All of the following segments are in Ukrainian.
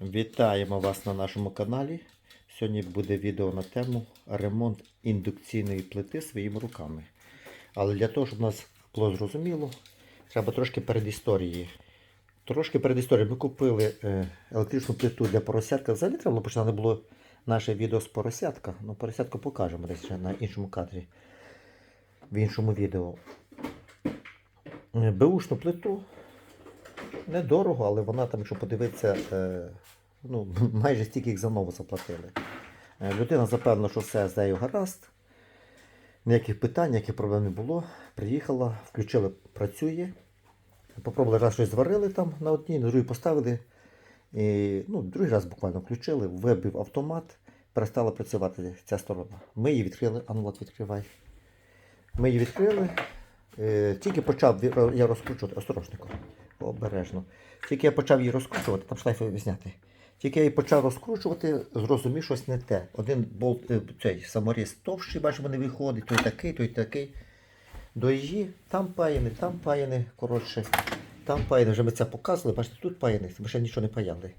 Вітаємо вас на нашому каналі. Сьогодні буде відео на тему ремонт індукційної плити своїми руками. Але для того, щоб нас було зрозуміло, треба трошки передісторії. Трошки передісторії. Ми купили е, електричну плиту для поросятка. Взагалі треба було починати було наше відео з поросятка. Ну, поросятку покажемо десь на іншому кадрі, в іншому відео. Е, Беушну плиту недорого, але вона там, якщо подивитися, е, ну, майже стільки як за нову заплатили. Е, Людина запевнила, що все з нею гаразд. Ніяких питань, ніяких проблем не було. Приїхала, включили, працює. Попробували раз щось зварили там на одній, на другій поставили. І, ну, другий раз буквально включили, вибив автомат, перестала працювати ця сторона. Ми її відкрили, а ну відкривай. Ми її відкрили. Е, тільки почав я розкручувати, осторожнику, обережно. Тільки я почав її розкручувати, там шлейфи зняти. Тільки я її почав розкручувати, зрозумів щось не те. Один болт, е, цей саморіз товщий, бачимо, не виходить, той такий, той такий. До її, там паяни, там паяни, коротше, там паяни, вже ми це показували, бачите, тут паяни, ми ще нічого не паяли.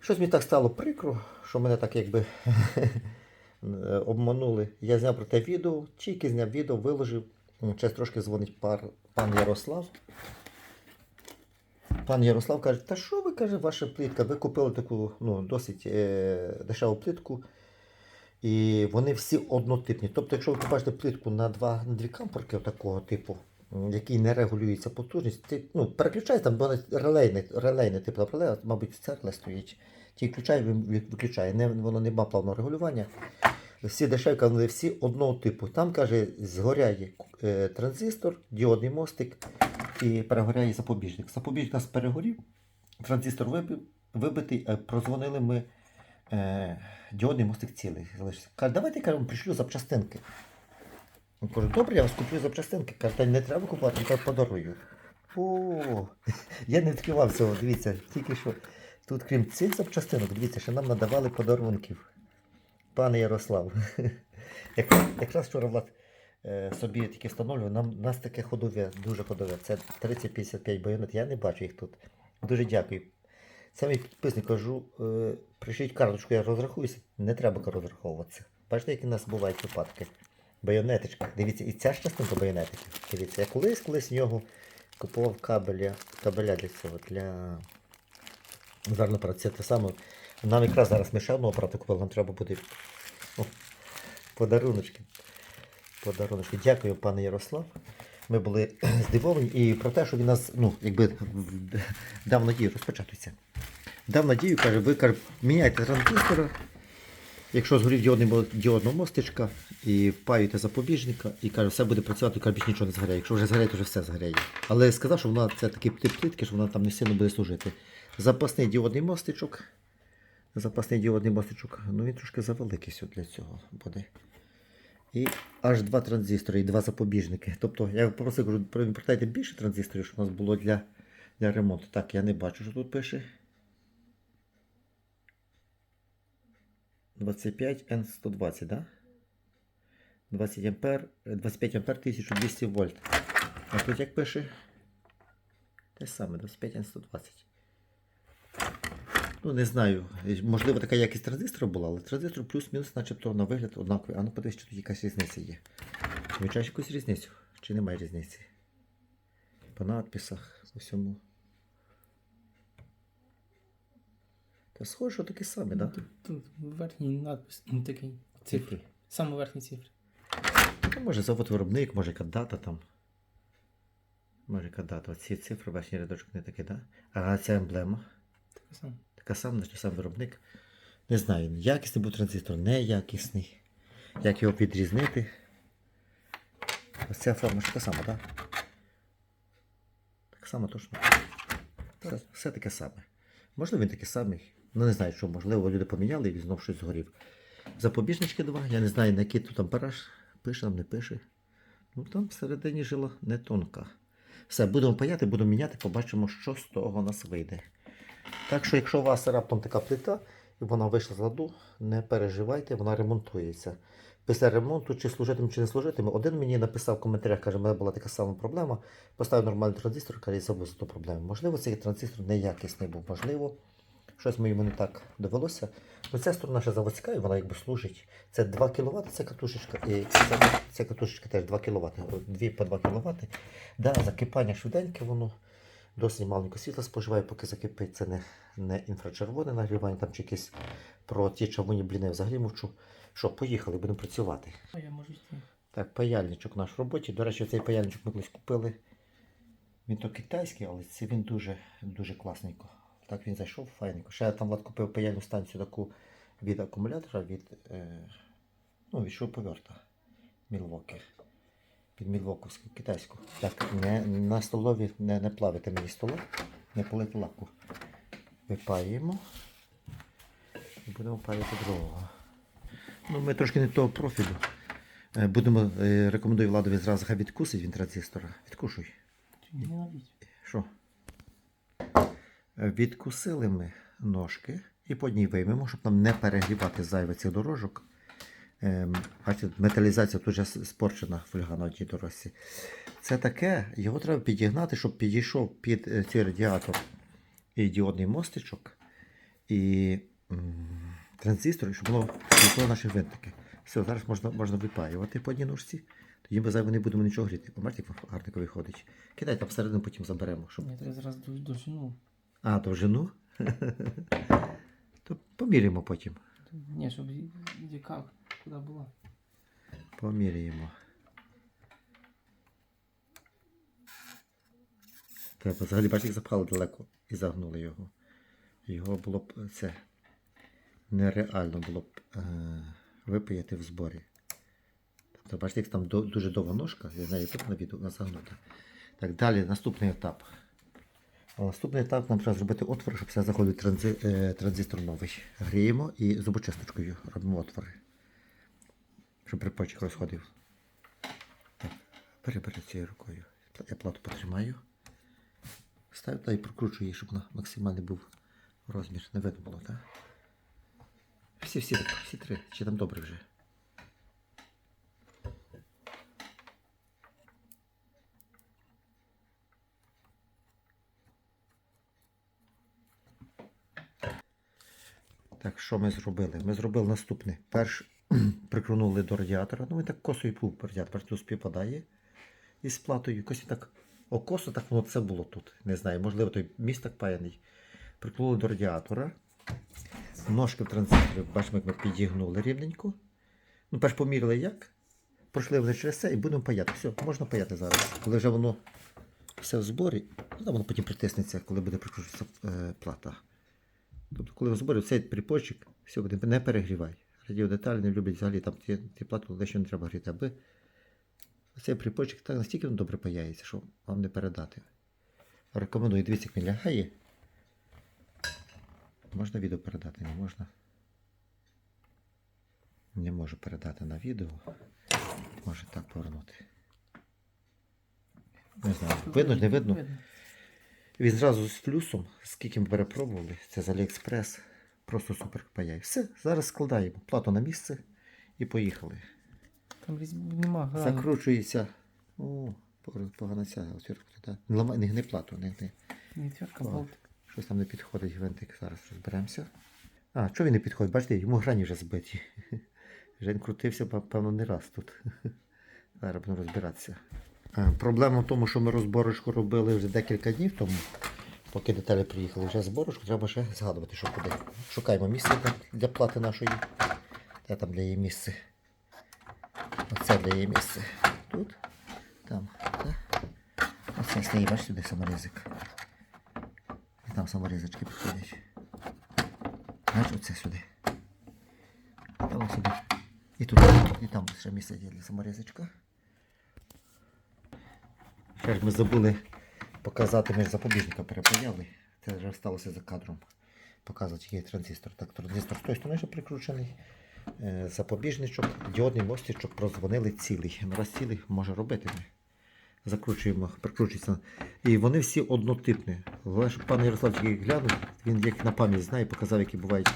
Щось мені так стало прикро, що мене так якби обманули. Я зняв про те відео, тільки зняв відео, виложив. Зараз трошки дзвонить пар, пан Ярослав. Пан Ярослав каже, та що ви каже, ваша плитка? Ви купили таку ну, досить е, дешеву плитку. І вони всі однотипні. Тобто, якщо ви побачите плитку на, два, на дві кампорки такого типу, який не регулюється потужність, ти, ну, переключається, там бо релейний, релейний тип реле, мабуть, це реле стоїть. Ті включає, ви- ви- виключає. Не, воно не має плавного регулювання. Всі дешеві, вони всі одного типу. Там, каже, згоряє е, транзистор, діодний мостик і перегоряє запобіжник. Запобіжник нас перегорів, транзистор вибив, вибитий, е, прозвонили ми. Е, діодний мостик цілий залишився. Каже, давайте кажемо, пришлю запчастинки. Я кажу, добре, я вас куплю запчастинки. Каже, не треба купувати, я подарую. О, я не відкривав цього, дивіться, тільки що тут, крім цих запчастинок, дивіться, що нам надавали подарунків. Пане Ярослав. Якраз, вчора Влад собі таке встановлював. Нам нас таке ходове, дуже ходове. Це 3055 байонет. Я не бачу їх тут. Дуже дякую. Самі підписник кажу, е, прийшліть карточку, я розрахуюся. Не треба розраховуватися. Бачите, які у нас бувають випадки. Байонеточка. Дивіться, і ця ж частинка байонетики. Дивіться, я колись колись в нього купував кабеля, кабеля для цього, для. Це те саме. Нам якраз зараз ми ще одного апарату купили, нам треба буде о, подаруночки. Подаруночки. Дякую, пане Ярослав. Ми були здивовані і про те, що він нас, ну, якби дав надію, розпочатується. Дав надію, каже, ви каже, міняйте транзистора, якщо згорів діодний, діодна мостичка, і впаюєте запобіжника, і каже, все буде працювати, каже, більш нічого не згоряє. Якщо вже згоряє, то вже все згоряє. Але сказав, що вона це такий тип плитки, що вона там не сильно буде служити. Запасний діодний мостичок. Запасний діодний мостичок, ну він трошки завеликий для цього буде. І аж два транзистори і два запобіжники. Тобто, я попросив, кажу, продайте більше транзисторів, щоб у нас було для, для ремонту. Так, я не бачу, що тут пише. 25 N120, да? 20 ампер, е, 25 ампер 1200 вольт. А тут як пише? Те саме, 25 N120. Ну, не знаю. Можливо, така якість транзистора була, але транзистор плюс-мінус, начебто на вигляд однаковий. А ну подивись, чи тут якась різниця є. Помічаєш якусь різницю? Чи немає різниці? По надписах, по всьому. Та схоже, що таке саме, так? Тут, тут верхній надпис м, такий. Цифри. Саме верхні цифри. Ну, може завод виробник, може яка дата там. Може яка дата. Ці цифри, верхній рядочок не такий, так? Да? А ця емблема. Таке саме. Така сама, сам виробник. Не знаю, якісний був транзистор, неякісний. Як його відрізнити? Ось ця форма ж така сама, так? Так само точно. Все, все таке саме. Можливо, він такий самий. Ну не знаю, що можливо, люди поміняли і він знов щось згорів. Запобіжнички два. Я не знаю, на який тут ампераж. Пише нам, не пише. Ну там всередині жила не тонка. Все, будемо паяти, будемо міняти, побачимо, що з того у нас вийде. Так що, якщо у вас раптом така плита і вона вийшла з ладу, не переживайте, вона ремонтується. Після ремонту, чи служитиме, чи не служитиме, один мені написав в коментарях, каже, у мене була така сама проблема. Поставив нормальний транзистор, каже, і забув за ту проблему. Можливо, цей транзистор неякісний був, можливо, Щось йому не так довелося. Ну, ця сторона ще заводська, і вона якби служить. Це 2 кВт, це катушечка. І ця, ця катушечка теж 2 кВт. Дві по 2 кВт. Да, закипання швиденьке, воно досить маленько світла споживає, поки закипить. Це не, не інфрачервоне нагрівання, там чи якісь про ті червоні бліни взагалі мовчу. Що, поїхали, будемо працювати. Я можу йти. Так, паяльничок наш в роботі. До речі, цей паяльничок ми колись купили. Він то китайський, але це він дуже, дуже класненько. Так він зайшов файненько. Ще я там Влад купив паяльну станцію таку від акумулятора, від, е, ну, від шуруповерта Мілвоки. Під китайську. Так, не, на столові не, не плавите мені столом, не полити лаку. Випаємо. І будемо паяти другого. Ну, ми трошки не того профілю. Е, Будемо, е, рекомендую Владові зразу хай відкусить він транзистора. Відкушуй. Що? Е, Відкусили ми ножки і по одній виймемо, щоб нам не перегрівати зайве цих дорожок. Ем, Бачите, металізація тут вже спорчена фольга на одній дорожці. Це таке, його треба підігнати, щоб підійшов під е, цей радіатор і діодний мостичок, і транзистор, щоб воно світло наші винтики. Все, зараз можна, можна випаювати по одній ножці. Тоді ми зайве не будемо нічого гріти. Бачите, як гарненько виходить. Кидай там всередину потім заберемо. Щоб... Я зараз довжину. А, довжину? То поміряємо потім. Ні, щоб і- куди була. Поміряємо. Треба взагалі бачите, як запхали далеко і загнули його. Його було б це нереально було б е, випаяти в зборі. Тобто, бачите, як там до- дуже довга ножка, я знаю, тут на відео загнута. Так, далі наступний етап. Наступний етап нам треба зробити отвор, щоб все заходив транзи, е, транзистор новий. Гріємо і зубочисточкою робимо отвори щоб припочок розходив. Так, бери, бери цією рукою. Я плату потримаю. Ставлю та і прокручую її, щоб максимальний був розмір. Не видно було, так? Всі, всі, всі три. Чи там добре вже? Так, що ми зробили? Ми зробили наступне. Перш прикрунули до радіатора. Ну, він так косою був радіатор, бачите, співпадає із платою. Якось так окосо, так воно це було тут. Не знаю, можливо, той міст так паяний. Прикнули до радіатора. Ножки в транзисторі, бачимо, як ми підігнули рівненько. Ну, перш поміряли як. Пройшли вони через це і будемо паяти. Все, можна паяти зараз. Коли вже воно все в зборі, ну, воно потім притиснеться, коли буде прикручуватися е, плата. Тобто, коли в зборі цей припочок, все не перегрівай. Радіодеталі не люблять взагалі там ті, ті плату, дещо не треба гріти, аби цей припочок так настільки він добре паяється, що вам не передати. Рекомендую, дивіться, як він лягає. Можна відео передати, не можна. Не можу передати на відео. Може так повернути. Не знаю, видно, не видно. Він зразу з плюсом, скільки ми перепробували, це з Аліекспрес. Просто супер паяє. Все, зараз складаємо плату на місце і поїхали. Там нема. грани. Закручується. О, погано ця отвірка. Не ламай, не гни плату, не гни. Не відвертка, О. болтик. Щось там не підходить гвинтик. Зараз розберемося. А, чого він не підходить? Бачите, йому грані вже збиті. Жень крутився, пев- певно, не раз тут. Зараз будемо розбиратися. Проблема в тому, що ми розборочку робили вже декілька днів тому, поки деталі приїхали. Вже зборочку, треба ще згадувати, що куди. Шукаємо місце для, плати нашої. Де там для її місце? Оце для її місце. Тут, там, так. Оце стоїть, сюди саморізик. І там саморізочки підходять. Знаєш, оце сюди. Там сюди. І тут, і там ще місце є для саморізочка. Ще ж ми забули показати, ми запобіжника перепаяли. Це вже сталося за кадром. Показувати, який транзистор. Так, транзистор з тої сторони прикручений. Е, Запобіжничок, діодний мостичок прозвонили цілий. Раз цілий може робити. Ми. Закручуємо, прикручується. І вони всі однотипні. Щоб пан Ярослав тільки глянув, він як на пам'ять знає, показав, які бувають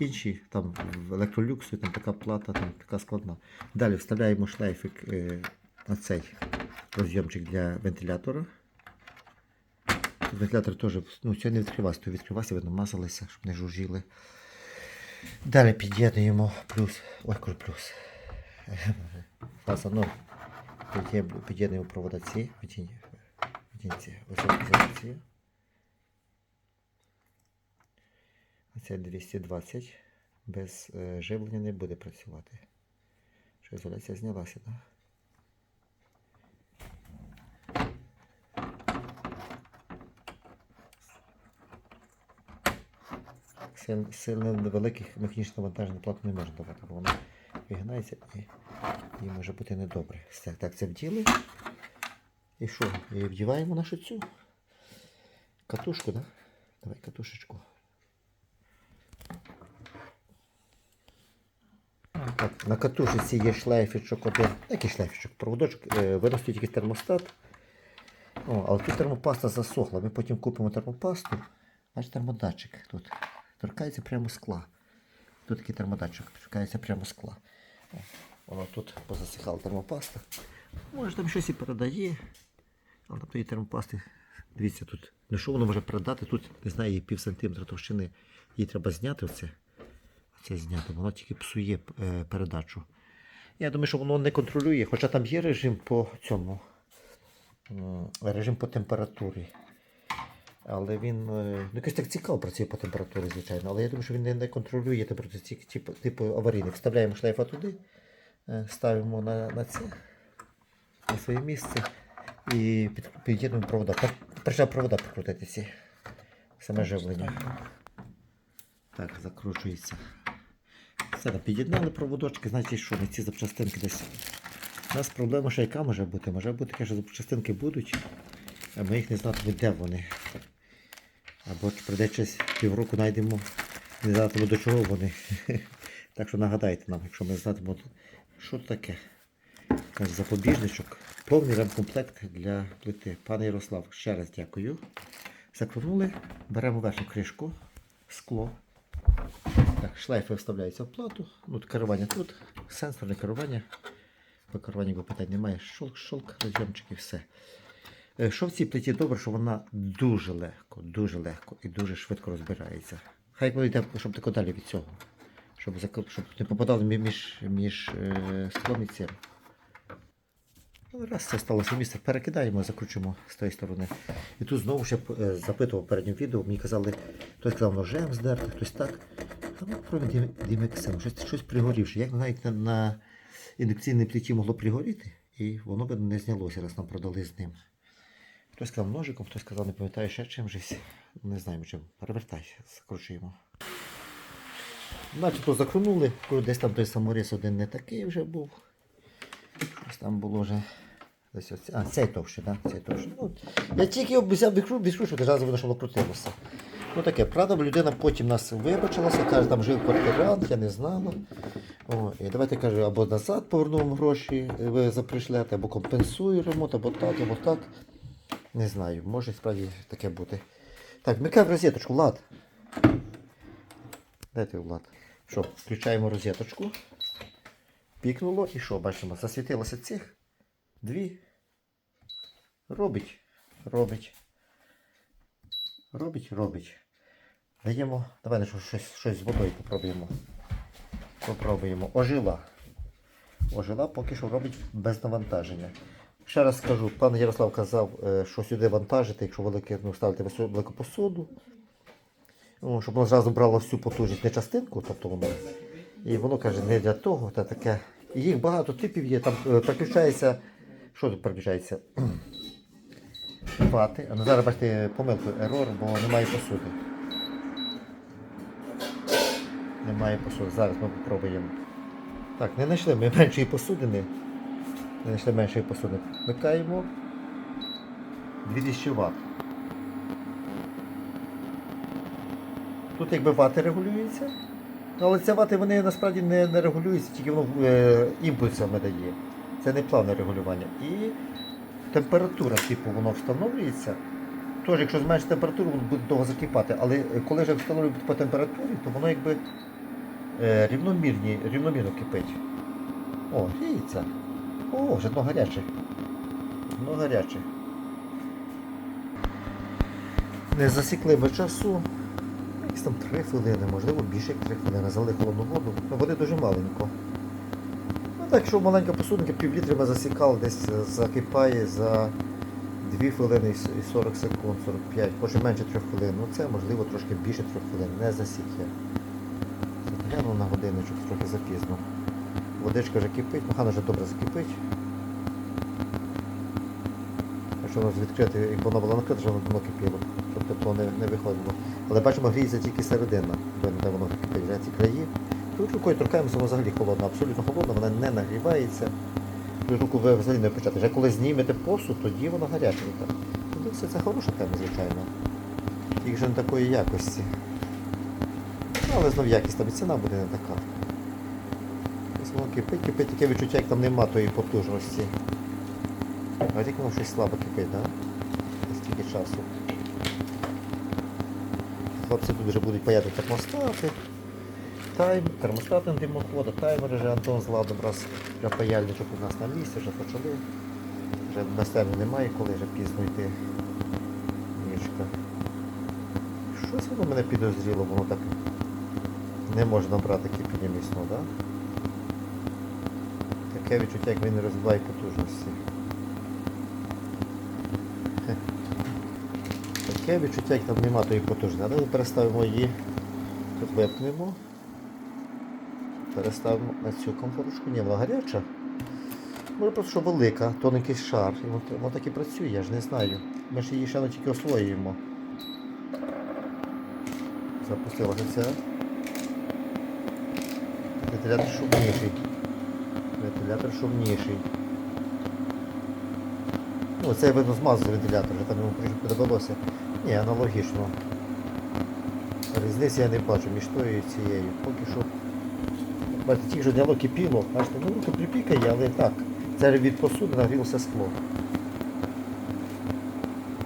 інші. Там в електролюксі, там така плата, там така складна. Далі вставляємо шлейфик е, на цей розйомчик для вентилятора. Вентилятор теж, ну, не відкривався, то відкривався, видно, мазалися, щоб не жужжіли. Далі під'єднуємо плюс. Ой, кажу плюс. Фаза 0. Під'єднуємо- провода ці, одінці, високі ізоляції. Оце 220. Без е, живлення не буде працювати. Що ізоляція знялася, так? Сил, сильно великих механічних навантажень плату не можна давати, бо воно вигинається і, і може бути недобре. Все, так, це вділи. І що? І вдіваємо нашу цю катушку, так? Да? Давай катушечку. Так, на катушечці є шлейфічок один. Який шлейфічок? Проводочок, е, виносить тільки термостат. О, але тут термопаста засохла. Ми потім купимо термопасту. Бачите, термодатчик тут. Торкається прямо скла. Тут такий термодатчик, торкається прямо скла. О, Воно тут позасихала термопаста. Може там щось і передає. Але на тої термопасти, дивіться, тут. Ну що воно може передати? Тут, не знаю, її пів сантиметра товщини. Її треба зняти оце. Оце зняти. Воно тільки псує е, передачу. Я думаю, що воно не контролює, хоча там є режим по цьому. Режим по температурі. Але він е, ну, якось так цікаво працює по температурі, звичайно. Але я думаю, що він не, контролює температуру, типу, типу аварійний. Вставляємо шлейфа туди, е, ставимо на, на це, на своє місце і під, під'єднуємо провода. Пер- провода прикрутити ці. Саме живлення. Так, закручується. Все, під'єднали проводочки, значить, що не ці запчастинки десь. У нас проблема ще яка може бути. Може бути що запчастинки будуть, а ми їх не знатимемо, де вони. Або прийде щось півроку знайдемо, не знатимемо до чого вони. Так що нагадайте нам, якщо ми знатимемо, що таке. Запобіжничок. Повний ремкомплект для плити. Пане Ярослав, ще раз дякую. Закрунули, беремо верхню кришку, скло. Так, шлейфи вставляються в плату. Ну, керування тут, сенсорне керування. По керуванню питань немає. Шолк, шолк, розйомчик і все. Е, Що в цій плиті добре, що вона дуже легко, дуже легко і дуже швидко розбирається. Хай йде, щоб тако далі від цього. Щоб, щоб не попадало мі- між, між е, склом і цим. Ну, Раз це сталося місце, перекидаємо, закручуємо з тої сторони. І тут знову ще е, запитував в передньому відео, мені казали, хтось сказав ножем здерти, хтось так. А ми пробуємо дімексем, щось, щось пригорівши. Як навіть на, на індукційній плиті могло пригоріти, і воно би не знялося, раз нам продали з ним. Хтось сказав ножиком, хтось сказав, не пам'ятаю ще чим жись. Не знаємо чим. Перевертай, закручуємо. Начебто закрунули, десь там той саморіз один не такий вже був. Щось там було вже. Десь оце. А, цей товще, так? Да? Цей товще. Ну, я тільки взяв видно, що воно крутилося. Ну таке, правда, людина потім нас вибачилася, каже, там жив квартирант, я не знала. О, і давайте каже, або назад повернемо гроші, ви запришлете, або компенсую ремонт, або так, або так. Не знаю, може справді таке бути. Так, вмикаємо розеточку, Влад. Дайте Влад. Що, включаємо розеточку. Пікнуло і що, бачимо, засвітилося цих. Дві. Робить. Робить. Робить, робить. Даємо. Давай ну, щось, щось з водою попробуємо. Попробуємо. Ожила. Ожила поки що робить без навантаження. Ще раз скажу, пан Ярослав казав, е, що сюди вантажити, якщо велике, ну, ставити велику посуду, ну, щоб воно зразу брало всю потужність, не частинку, тобто воно. І воно каже, не для того, та таке. Їх багато типів є, там е, переключається. Що тут переключається? Вати. А ну зараз бачите помилку, ерор, бо немає посуди. Немає посуди. Зараз ми спробуємо. Так, не знайшли ми меншої посудини. Знайшли меншої посуди. Вмикаємо 2000 Вт. Тут якби вати регулюються. Але ці вати вони насправді не, не регулюються, тільки воно е, імпульсами дає. Це не плавне регулювання. І температура, типу, воно встановлюється. Тож, якщо зменшити температуру, воно буде довго закипати. Але коли вже встановлюють по температурі, то воно якби е, рівномірні, рівномірно кипить. О, гріється. О, вже дно гаряче. Дно гаряче. Не засікли ми часу. Якісь там 3 хвилини, можливо більше як 3 хвилини. Залили холодну воду. Ну, води дуже маленько. Ну так, якщо маленька посудинка, пів літри ми засікали, десь е, закипає за 2 хвилини і 40 секунд, 45, може менше 3 хвилин. Ну це можливо трошки більше 3 хвилин. Не засік я. Гляну на годиночок трохи запізно. Водичка вже кипить, ну вже добре закипить. Якщо воно відкрити, якби воно було накрите, вже воно кипіло, щоб тепло не, не виходило. Але бачимо, гріється тільки середина, де воно кипить, вже ці краї. Тут рукою торкаємося, воно взагалі холодно, абсолютно холодно, вона не нагрівається. Тут руку взагалі не почати. Вже коли знімете посуд, тоді воно гаряченьке. Тоді це хороша тема, звичайно. Тільки вже не такої якості. Ну, але знов якість там і ціна буде не така. Воно кипить, кипить, таке відчуття, як там нема тої потужності. А як воно щось слабо кипить, так? Да? Стільки часу. Хлопці тут вже будуть паяти термостати. Тайм, термостати на димохода, таймери вже Антон з Ладом раз вже паяльничок у нас на місці, вже почали. Вже на сцені немає, коли вже пізно йти. Нічка. Щось воно мене підозріло, воно так не може набрати кипіння міцно, так? Да? Таке відчуття, як він не розвиває потужності. Таке відчуття, як там нема тої потужності. Але переставимо її, тут випнемо. Переставимо на цю комфорочку. Ні, вона гаряча. Може просто що велика, тоненький шар. І воно, так і працює, я ж не знаю. Ми ж її ще не тільки освоюємо. Запустилася ця. Вентилятор шумніший. Вентилятор шумніший. Ну, це видно змазав вентилятор, там йому довелося. Ні, аналогічно. Різниці я не бачу між тою і цією. Поки що. Бачите, тільки що дняло кипіло. Бачите, ну руки припікає, але так. Це від посуди нагрілося скло.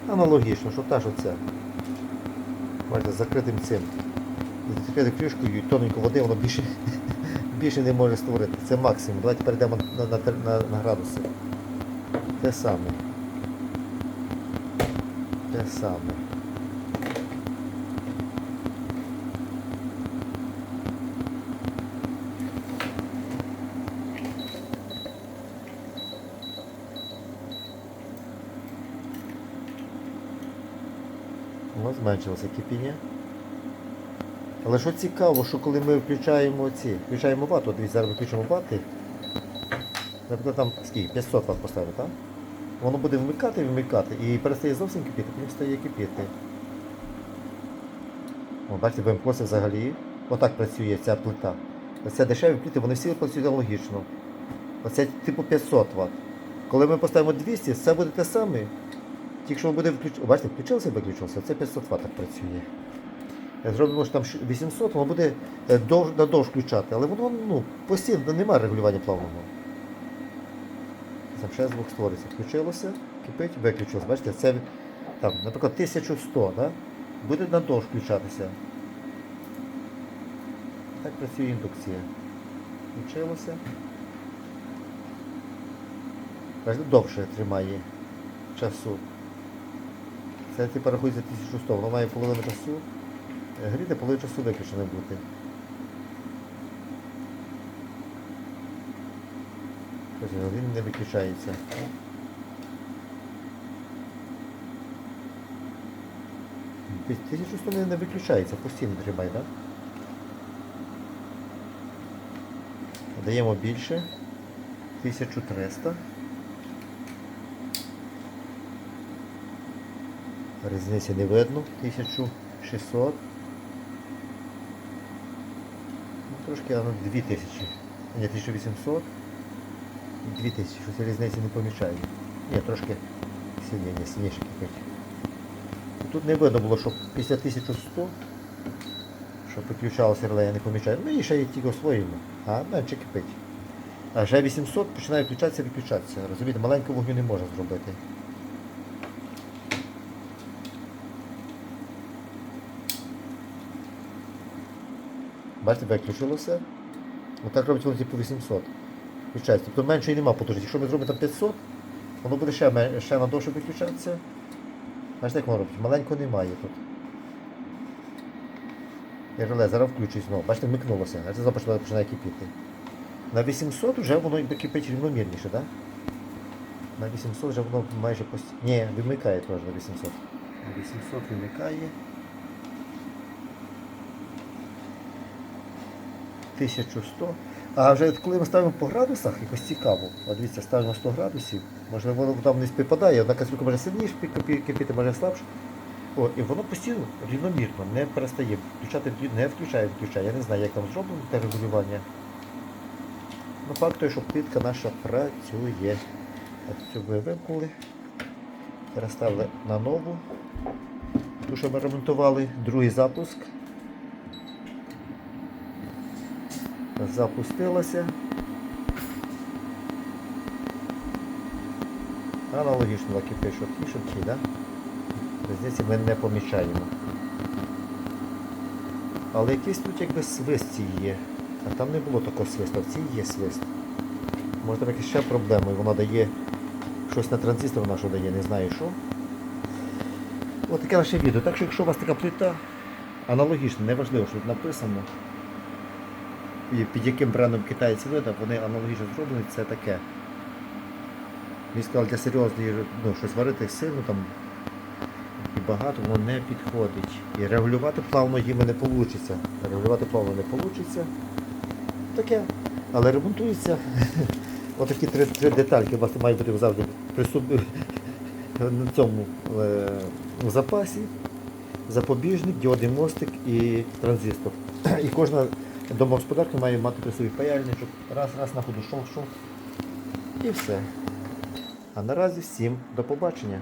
Аналогічно, що та, що це. Бачите, закритим цим. З закритою кришкою і тоненько води воно більше, більше не може створити. Це максимум. Давайте перейдемо на, на, на, на градуси. Те саме. Те саме. Ось зменшилося кипіння. Але що цікаво, що коли ми включаємо ці, включаємо вату, дивіться, зараз виключимо вати, наприклад, там скільки, 500 Вт поставити, так? Воно буде вмикати, вмикати і перестає зовсім кипіти, потім стає кипіти. О, бачите, вимкнувся взагалі. Отак працює ця плита. Оце дешеві плити, вони всі працюють аналогічно. Оце типу 500 Вт. Коли ми поставимо 200, це буде те саме. Тільки що буде включ... Бачите, включився і виключився, це 500 Вт так працює. Зробимо що там 800, воно буде е, довж, надовж включати, але воно ну, постійно немає регулювання плавного. Там ще звук створиться. Включилося, кипить, виключилося. Бачите, це там, наприклад, 1100, да? буде надовж включатися. Так працює індукція. Включилося. Бачите, довше тримає часу. Це типу рахується 1100, воно має половину часу. Гріти половину часу виключено бути. Він не виключається. Тобто 1100 не, виключається, постійно тримає, так? Даємо більше. 1300. Різниці не видно. 1600. Ну, трошки, а ну, 2000. Ні, 1800. 2000. Щось різниці не помічаю. Ні, трошки сильніше, сильніше кипить. Тут не видно було, що після 1100, що підключалося реле, я не помічаю. Ну і ще її тільки освоїмо. А менше кипить. А вже 800 починає включатися виключатися. Розумієте, маленького вогню не можна зробити. Бачите, виключилося. Отак робить воно типу 800. Включається. Тобто менше і нема потужності. Якщо ми зробимо там 500, воно буде ще, ще надовше виключатися. Бачите, як воно робить? Маленького немає тут. І реле зараз включить знову. Бачите, вмикнулося, це знову починає, кипіти. На 800 вже воно кипить рівномірніше, так? На 800 вже воно майже постійно. Ні, вимикає теж на 800. На 800 вимикає. 1100. А вже коли ми ставимо по градусах, якось цікаво. От дивіться, ставимо 100 градусів, можливо, воно там не співпадає, одна кастрюлька може сильніше кипі- кипіти, може слабше. О, і воно постійно рівномірно, не перестає. Включати не включає, включає. Я не знаю, як там зроблено те регулювання. Ну, факт той, що плитка наша працює. От цю ми вимкнули. Переставили на нову. Ту, що ми ремонтували, другий запуск. Запустилася. Аналогічно кипить, що ті, що ті, да? Ми не помічаємо. Але якийсь тут якби свист є. А там не було такого свисту, в цій є свист. Може там якась ще проблема, і вона дає щось на транзистор вона що дає, не знаю що. Ось таке наше відео. Так що якщо у вас така плита, аналогічно, неважливо, що тут написано. Під яким брендом китайці видав, вони аналогічно зроблені, це таке. Мені сказали, для серйозної ну, щось варити сильно там і багато воно не підходить. І регулювати плавно їм не вийде. Регулювати плавно не вийде. Таке. Але ремонтується. Отакі три, три детальки у вас має бути завжди при собі на цьому е, запасі. Запобіжник, діодний мостик і транзистор. І кожна домогосподарка має мати при собі паяльник, щоб раз, раз на ходу шов, шов. І все. А наразі всім до побачення.